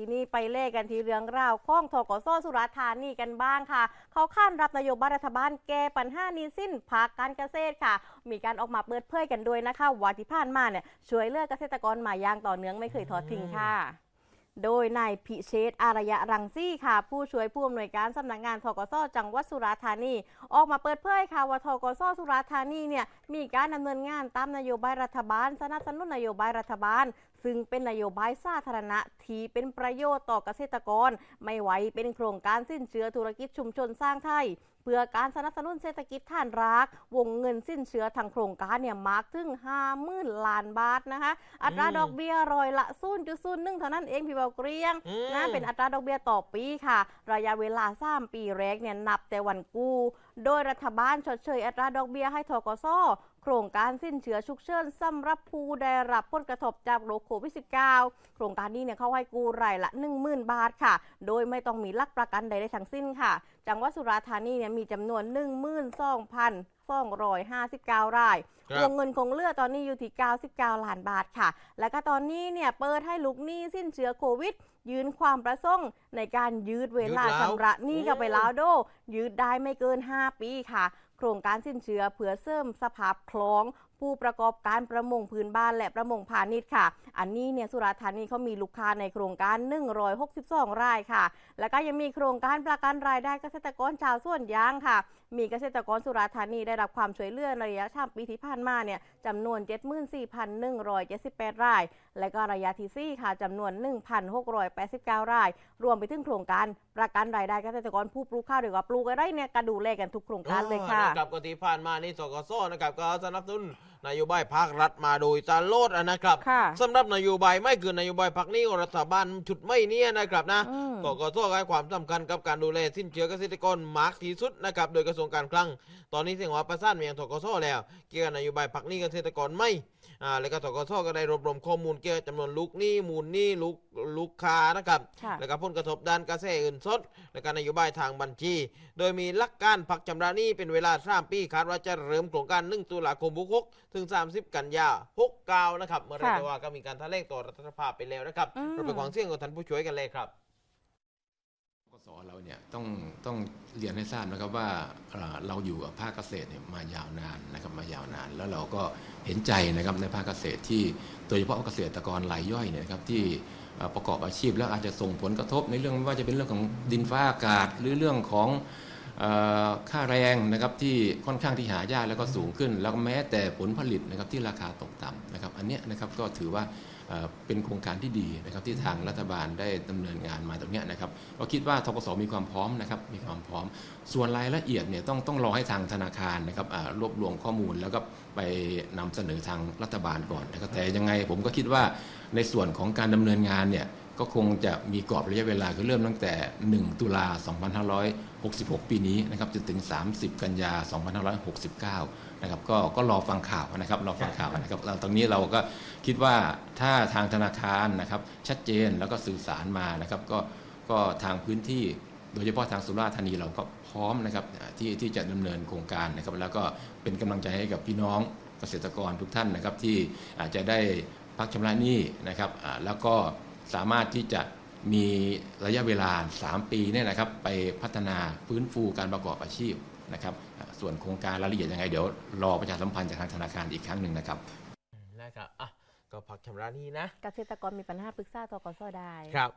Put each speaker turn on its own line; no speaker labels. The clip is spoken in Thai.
ที่นี่ไปเล่กันที่เรื่องราวข้องทกสสุราษฎร์ธานีกันบ้างค่ะ เขาข้านรับนโยบายรัฐบาลแก้ปัญหานี้สิ้นภาคการเกษตรค่ะ มีการออกมาเปิดเผยกันด้วยนะคะว่าที่ผ่านมาเนี่ยช่วยเหลือกเกษตรกรมาอย่างต่อเนื่องไม่เคยทอดทิ้งค่ะโดยนายพิเชษอารยะรังซี่ค่ะ ผู้ช่วยผู้อำนวยการสำนักงานทกสจังหวัดสุราษฎร์ธานี ออกมาเปิดเผยค่ะว่าทกสสุราษฎร์ธานีเนี่ยมีการดำเนินงานตามนโยบายรัฐบาล สนับสนุนนโยบายรัฐบาลซึ่งเป็นนโยบายสาธารณะที่เป็นประโยชน์ต่อเกษตรกร ไม่ไหวเป็นโครงการสิ้นเชื้อธุรกิจชุมชนสร้างไทย เพื่อการสนับสนุนเศรษฐกิจฐานราก วงเงินสิ้นเชื้อทางโครงการเนี่ยมากถึง50,000ล้านบาทนะคะอัตราดอกเบี้ยร้อยละ0.01เท่านั้นเองพี่เบาเกรียง
อืม
นะเป็นอัตราดอกเบี้ยต่อปีค่ะ ระยะเวลา3ปีแรกเนี่ยนับแต่วันกู้ โดยรัฐบาลชดเชยอัตราดอกเบี้ยให้ทกสโครงการสิ้นเชื้อฉุกเฉินสำหรับผู้ได้รับผลกระทบจากโรคโควิด -19 โครงการนี้เนี่ยเขาให้กู้รายละ 10,000 บาทค่ะ โดยไม่ต้องมีหลักประกันใดๆทั้งสิ้นค่ะ จังหวัดสุราษฎร์ธานีเนี่ยมีจำนวน 12,259 ราย
ครับ
วงเงินคงเหลือตอนนี้อยู่ที่ 99 ล้านบาทค่ะ แล้วก็ตอนนี้เนี่ยเปิดให้ลูกหนี้สิ้นเชื้อโควิด ยืนความประสงค์ในการยืดเวลา
ยืดแล้ว
ชำระหนี้กับไป
อืม
แล้วโด ยืดได้ไม่เกิน 5 ปีค่ะ โครงการสิ้นเชื้อเพื่อเสริมสภาพคล้องผู้ประกอบการประมงพื้นบ้านและประมงพาณิชย์ค่ะ อันนี้เนี่ยสุราษฎร์ธานีเขามีลูกค้าในโครงการ 162 รายค่ะ แล้วก็ยังมีโครงการประกันรายได้เกษตรกรชาวสวนยางค่ะ มีเกษตรกรสุราษฎร์ธานีได้รับความช่วยเหลือในระยะชามปีที่ผ่านมาเนี่ยจำนวน 74,178 ราย และก็ระยะที่ 4 ค่ะจำนวน 1,689 ราย รวมไปถึงโครงการประกันรายได้เกษตรกรผู้ปลูกข้าวหรือว่าปลูกอะไรเนี่ยก็ดูแลกันทุกโครงการเลยค่ะ
อ๋อนะครับก็ที่ผ่านมานี่สกสนะครับก็สนับสนุน นโยบายภาครัฐมาโดยตลอดนะครับ
ค่ะ
สำหรับนโยบายไม่คือนโยบายพักหนี้ของรัฐบาลชุดไม่เนี่ยนะครับนะ
อืม
กกสให้ความสำคัญกับการดูแลสิ้นเชื้อเกษตรกรมากที่สุดนะครับโดยกระทรวงการคลัง ตอนนี้เสียงว่าประสานมายังทกสแล้ว เกี่ยวกับนโยบายพักหนี้เกษตรกรไม่อ่าแล้วก็ทกสก็ได้รวบรวมข้อมูลเกี่ยวกับจำนวนลูกหนี้มูลหนี้ลูกลูกค้านะครับ
ค่ะ
แล้วก็ผลกระทบด้านกระแสเงินสด และการนโยบายทางบัญชี โดยมีหลักการพักชำระหนี้เป็นเวลา3ปีคาดว่าจะเริ่มโครงการ1ตุลาคม66ถึง 30 กันยา69นะครับเมื่อไร
ค่ะ
ก็ว่าก็มีการแถลงต่อรัฐสภาไปแล้วนะครับ
อืม
เราไปฟังเสียงของท่านผู้ช่วยกันเลยครับ
กสเราเนี่ยต้องต้องเรียนให้ทราบนะครับว่าเอ่อเราอยู่กับภาคเกษตรเนี่ยมายาวนานนะครับมายาวนาน แล้วเราก็เห็นใจนะครับในภาคเกษตรที่โดยเฉพาะเกษตรกรรายย่อยเนี่ยนะครับที่เอ่อประกอบอาชีพแล้วอาจจะส่งผลกระทบในเรื่องไม่ว่าจะเป็นเรื่องของดินฟ้าอากาศหรือเรื่องของเอ่อ ค่าแรงนะครับที่ค่อนข้างที่หายากแล้วก็สูงขึ้น แล้วแม้แต่ผลผลิตนะครับที่ราคาตกต่ำนะครับ อันเนี้ยนะครับก็ถือว่า เป็นโครงการที่ดีนะครับที่ทางรัฐบาลได้ดำเนินงานมาตรงนี้นะครับก็คิดว่าทกสมีความพร้อมนะครับมีความพร้อม ส่วนรายละเอียดเนี่ยต้องต้องรอให้ทางธนาคารนะครับรวบรวมข้อมูลแล้วก็ไปนำเสนอทางรัฐบาลก่อนนะครับแต่ยังไงผมก็คิดว่าในส่วนของการดำเนินงานเนี่ยก็คงจะมีกรอบระยะเวลาคือเริ่มตั้งแต่ 1 ตุลา 2566 ปีนี้นะครับจนถึง 30 กันยา 2569นะครับก็ก็รอฟังข่าวนะครับรอฟังข่าวนะครับเราตรงนี้เราก็คิดว่าถ้าทางธนาคารนะครับชัดเจนแล้วก็สื่อสารมานะครับก็ก็ทางพื้นที่โดยเฉพาะทางสุราษฎร์ธานีเราก็พร้อมนะครับอ่าที่ที่จะดำเนินโครงการนะครับ แล้วก็เป็นกำลังใจให้กับพี่น้องเกษตรกรทุกท่านนะครับ ที่อาจจะได้พักชำระหนี้นะครับอ่าแล้วก็สามารถที่จะมีระยะเวลา 3 ปีเนี่ยนะครับ ไปพัฒนาฟื้นฟูการประกอบอาชีพ นะครับอ่าส่วนโครงการรายละเอียดยังไงเดี๋ยวรอประชาสัมพันธ์จากทางธนาคารอีกครั้งหนึ่งนะครับ
นะครับอะก็พักชำระหนี้นะ
เกษตรกรมีปัญหาปรึกษาทกสได้
ครับ